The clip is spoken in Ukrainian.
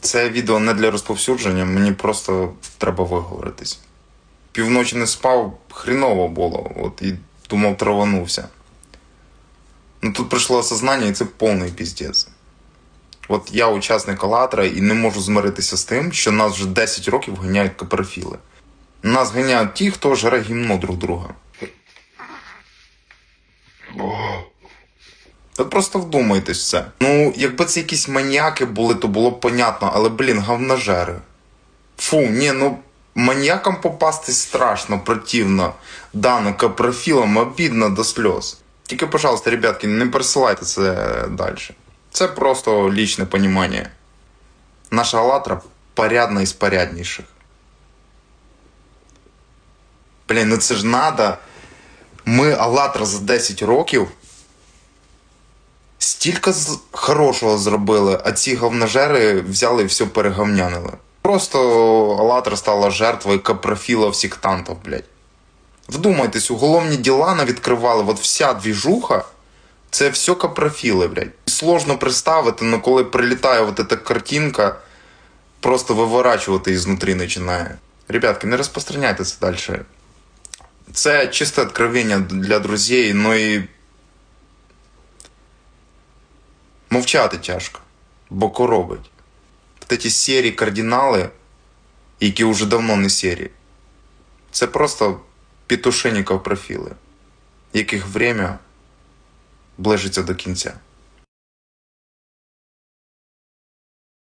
Це відео не для розповсюдження, мені просто треба виговоритись. Півночі не спав, хріново було, от і думав, траванувся. Ну тут прийшло осознання, і це повний піздець. От я учасник Алатра і не можу змиритися з тим, що нас вже 10 років ганяють каперфіли. Нас ганяють ті, хто жере гімно друг друга. Ви просто вдумайтесь це. Ну, якби це якісь маніяки були, то було б понятно, але, блін, говножери. Фу, ні, ну маніякам попастись страшно, противно. Дано капрофілам обідно до сльоз. Тільки, пожалуйста, ребятки, не пересилайте це далі. Це просто лічне понімання. Наша Алатра порядна із порядніших. Блін, ну це ж надо. Ми Алатра за 10 років стільки хорошого зробили, а ці говножери взяли і все переговнянили. Просто Алатра стала жертвою капрофілов сектантів, блядь. Вдумайтесь, уголовні діла навідкривали, от вся двіжуха, це все капрофіли, блядь. Сложно представити, але коли прилітає от эта картинка, просто виворачувати ізнутрі починає. Ребятки, не розпространяйте це далі. Це чисте откровення для друзей, ну і мовчати тяжко, бо коробить. От ці сірі кардинали, які вже давно не сірі, це просто петушинників профіли, яких время ближиться до кінця.